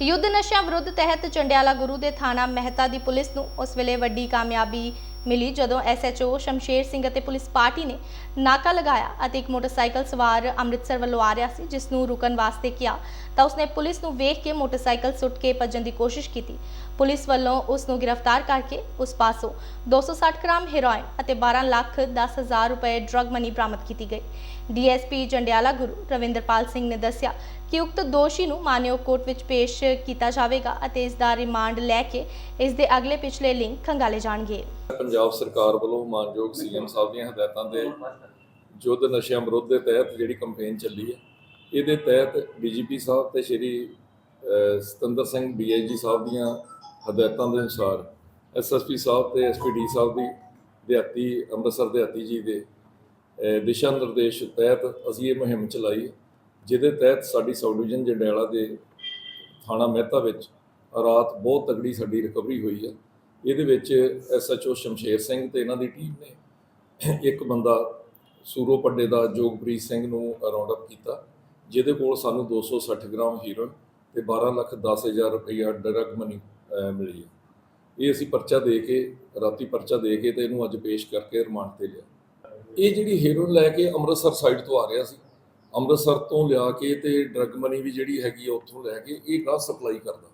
ਯੁੱਧ ਨਸ਼ਿਆਂ ਵਿਰੁੱਧ ਤਹਿਤ ਚੰਡਿਆਲਾ ਗੁਰੂ ਦੇ ਥਾਣਾ ਮਹਿਤਾ ਦੀ ਪੁਲਿਸ ਨੂੰ ਉਸ ਵੇਲੇ ਵੱਡੀ ਕਾਮਯਾਬੀ ਮਿਲੀ ਜਦੋਂ ਐਸਐਚਓ ਸ਼ਮਸ਼ੇਰ ਸਿੰਘ ਅਤੇ ਪੁਲਿਸ ਪਾਰਟੀ ਨੇ ਨਾਕਾ ਲਗਾਇਆ ਅਤੇ ਇੱਕ ਮੋਟਰਸਾਈਕਲ ਸਵਾਰ ਅੰਮ੍ਰਿਤਸਰ ਵੱਲੋਂ ਆ ਰਿਹਾ ਸੀ, ਜਿਸ ਨੂੰ ਰੁਕਣ ਵਾਸਤੇ ਕਿਹਾ। ਤਾਂ ਉਸਨੇ ਪੁਲਿਸ ਨੂੰ ਵੇਖ ਕੇ ਮੋਟਰਸਾਈਕਲ ਸੁੱਟ ਕੇ ਭੱਜਣ ਦੀ ਕੋਸ਼ਿਸ਼ ਕੀਤੀ। ਪੁਲਿਸ ਵੱਲੋਂ ਉਸ ਨੂੰ ਗ੍ਰਿਫਤਾਰ ਕਰਕੇ ਉਸ ਪਾਸੋਂ 260 ਗ੍ਰਾਮ ਹੈਰੋਇਨ ਅਤੇ 12 ਲੱਖ 10 ਹਜ਼ਾਰ ਰੁਪਏ ਡਰੱਗ ਮਨੀ ਬਰਾਮਦ ਕੀਤੀ ਗਈ। ਡੀਐਸਪੀ ਜੰਡਿਆਲਾ ਗੁਰੂ ਰਵਿੰਦਰਪਾਲ ਸਿੰਘ ਨੇ ਦੱਸਿਆ ਕਿ ਉਕਤ ਦੋਸ਼ੀ ਨੂੰ ਮਾਨਯੋਗ ਕੋਰਟ ਵਿੱਚ ਪੇਸ਼ ਕੀਤਾ ਜਾਵੇਗਾ ਅਤੇ ਇਸ ਦਾ ਰਿਮਾਂਡ ਲੈ ਕੇ ਇਸ ਦੇ ਅਗਲੇ ਪਿਛਲੇ ਲਿੰਕ ਖੰਗਾਲੇ ਜਾਣਗੇ। ਪੰਜਾਬ ਸਰਕਾਰ ਵੱਲੋਂ ਮਾਨਯੋਗ ਸੀਐਮ ਸਾਹਿਬ ਦੀਆਂ ਹਦਾਇਤਾਂ ਦੇ ਯੁੱਧ ਨਸ਼ਿਆਂ ਵਿਰੁੱਧ ਦੇ ਤਹਿਤ ਜਿਹੜੀ ਕੰਪੇਨ ਚੱਲੀ ਹੈ, ਇਹਦੇ ਤਹਿਤ ਡੀਜੀਪੀ ਸਾਹਿਬ ਤੇ ਸ਼੍ਰੀ ਸਤਿੰਦਰ ਸਿੰਘ ਡੀਆਈਜੀ ਸਾਹਿਬ ਦੀਆਂ ਹਦਾਇਤਾਂ ਦੇ ਅਨੁਸਾਰ ਐਸਐਸਪੀ ਸਾਹਿਬ ਤੇ ਐਸਪੀਡੀ ਸਾਹਿਬ ਦੀ ਦਿਹਾਤੀ, ਅੰਮ੍ਰਿਤਸਰ ਦਿਹਾਤੀ ਜੀ ਦੇ ਦਿਸ਼ਾ ਨਿਰਦੇਸ਼ ਤਹਿਤ ਅਸੀਂ ਇਹ ਮੁਹਿੰਮ ਚਲਾਈ ਜਿਹਦੇ ਤਹਿਤ ਸਾਡੀ ਸਬ ਡਿਵੀਜ਼ਨ ਜੰਡਿਆਲਾ ਦੇ ਥਾਣਾ ਮਹਿਤਾ ਵਿੱਚ ਰਾਤ ਬਹੁਤ ਤਗੜੀ ਸਾਡੀ ਰਿਕਵਰੀ ਹੋਈ ਹੈ। ਇਹਦੇ ਵਿੱਚ ਐਸਐਚਓ ਸ਼ਮਸ਼ੇਰ ਸਿੰਘ ਤੇ ਇਹਨਾਂ ਦੀ ਟੀਮ ਨੇ ਇੱਕ ਬੰਦਾ ਸੂਰੋ ਪੱਡੇ ਦਾ ਜੋਗਪ੍ਰੀਤ ਸਿੰਘ ਨੂੰ ਰਾਉਂਡ ਅਪ ਕੀਤਾ, ਜਿਹਦੇ ਕੋਲ ਸਾਨੂੰ 260 ਗ੍ਰਾਮ ਹੀਰੋਇਨ ਤੇ 12 ਲੱਖ 10 ਹਜ਼ਾਰ ਰੁਪਈਆ ਡਰਗ ਮਨੀ ਮਿਲੀ ਹੈ। ਇਹ ਅਸੀਂ ਪਰਚਾ ਦੇ ਕੇ, ਰਾਤੀ ਪਰਚਾ ਦੇ ਕੇ ਤੇ ਇਹਨੂੰ ਅੱਜ ਪੇਸ਼ ਕਰਕੇ ਰਿਮਾਂਡ ਤੇ ਲਿਆ। ਇਹ ਜਿਹੜੀ ਹੀਰੋਇਨ ਲੈ ਕੇ ਅੰਮ੍ਰਿਤਸਰ ਸਾਈਡ ਤੋਂ ਆ ਰਿਹਾ ਸੀ ਅੰਮ੍ਰਿਤਸਰ ਤੋਂ ਲਿਆ ਕੇ ਤੇ ਡਰੱਗ ਮਨੀ ਵੀ ਜਿਹੜੀ ਹੈਗੀ ਆ ਉੱਥੋਂ ਲੈ ਕੇ ਇਹ ਗਾਹ ਸਪਲਾਈ ਕਰਦਾ।